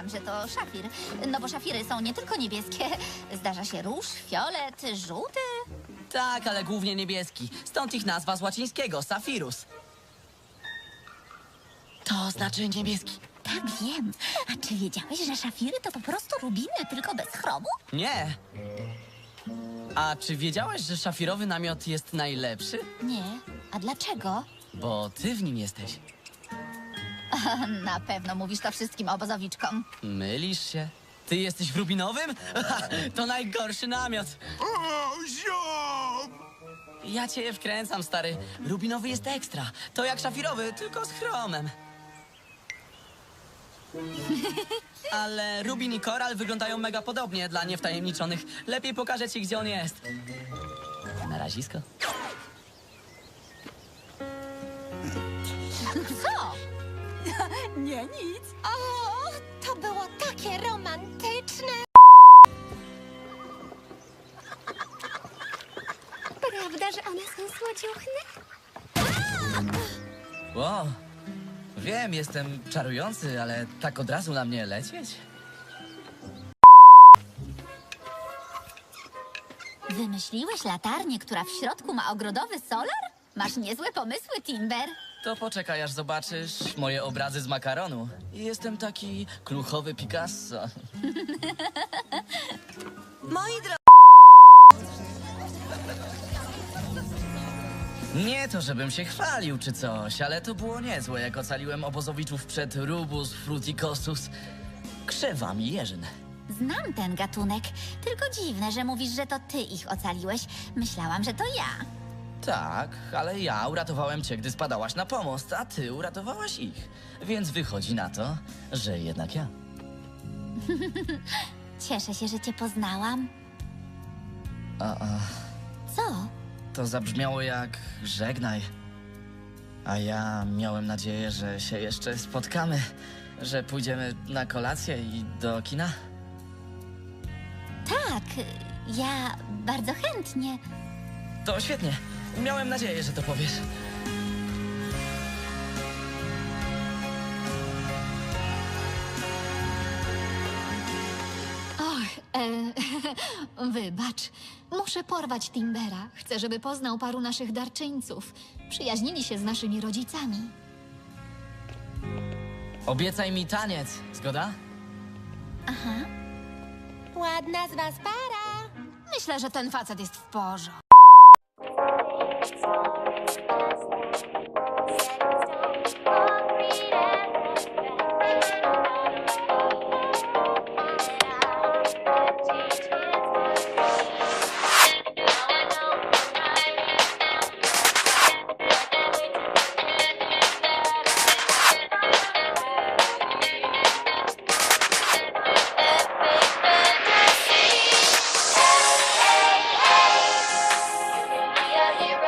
Zakładam, że to szafir. No bo szafiry są nie tylko niebieskie. Zdarza się róż, fiolet, żółty. Tak, ale głównie niebieski. Stąd ich nazwa z łacińskiego, Safirus. To znaczy niebieski. Tak wiem. A czy wiedziałeś, że szafiry to po prostu rubiny, tylko bez chromu? Nie. A czy wiedziałaś, że szafirowy namiot jest najlepszy? Nie. A dlaczego? Bo ty w nim jesteś. Na pewno mówisz to wszystkim obozowiczkom. Mylisz się. Ty jesteś w rubinowym? to najgorszy namiot. O, ziom! Ja cię wkręcam, stary. Rubinowy jest ekstra. To jak szafirowy, tylko z chromem. Ale Rubin i Koral wyglądają mega podobnie dla niewtajemniczonych. Lepiej pokażę ci, gdzie on jest. Na razisko. Nie, nic. O, to było takie romantyczne. Prawda, że one są słodziuchne? Wow. Wiem, jestem czarujący, ale tak od razu na mnie lecieć? Wymyśliłeś latarnię, która w środku ma ogrodowy solar? Masz niezłe pomysły, Timber. To poczekaj, aż zobaczysz moje obrazy z makaronu. Jestem taki kluchowy Picasso. Moi drodzy, Nie to, żebym się chwalił czy coś, ale to było niezłe, jak ocaliłem obozowiczów przed Rubus fruticosus krzewami jeżyn. Znam ten gatunek. Tylko dziwne, że mówisz, że to ty ich ocaliłeś. Myślałam, że to ja. Tak, ale ja uratowałem cię, gdy spadałaś na pomost, a ty uratowałaś ich. Więc wychodzi na to, że jednak ja. Cieszę się, że cię poznałam. A, a. Co? To zabrzmiało jak żegnaj. A ja miałem nadzieję, że się jeszcze spotkamy, że pójdziemy na kolację i do kina. Tak, ja bardzo chętnie. To świetnie. Miałem nadzieję, że to powiesz. Och, e, wybacz. Muszę porwać Timbera. Chcę, żeby poznał paru naszych darczyńców. Przyjaźnili się z naszymi rodzicami. Obiecaj mi taniec, zgoda? Ładna z was para. Myślę, że ten facet jest w porządku. Hallelujah.